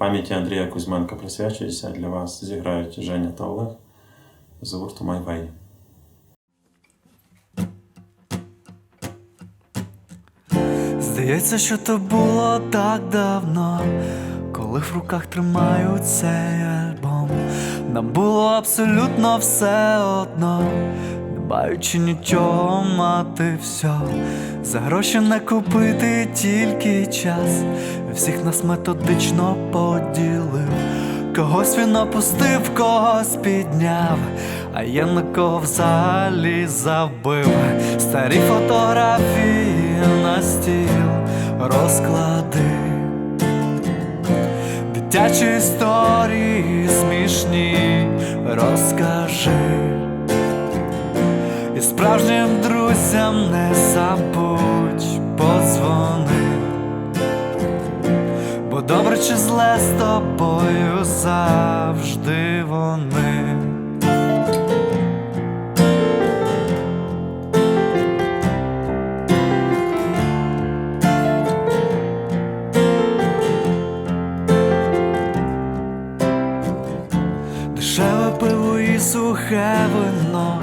пам'яті Андрія Кузьменка присвячується для вас. Зіграють Женя та Олег з гурту Way. Здається, що то було так давно, коли в руках тримаю цей альбом. Нам було абсолютно все одно, маючи нічого мати все. За гроші не купити тільки час. Всіх нас методично поділив. Когось він опустив, когось підняв, а я на кого взагалі забив. Старі фотографії на стіл розклади, дитячі історії смішні розкажи. І справжнім друзям не забудь подзвони. Бо добре чи зле з тобою завжди вони. Дешеве пиво і сухе вино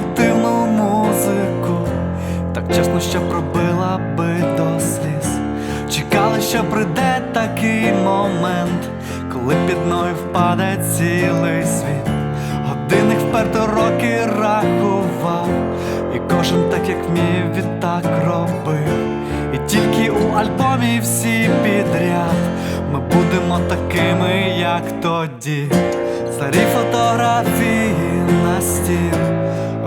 Примітивну музику, так чесно, що пробила би до сліз. Чекали, що прийде такий момент, коли під ноги впаде цілий світ. Годинник вперто роки рахував, і кожен так, як вмів, відтак робив. І тільки у альбомі всі підряд ми будемо такими, як тоді. Старі фотографії на стіл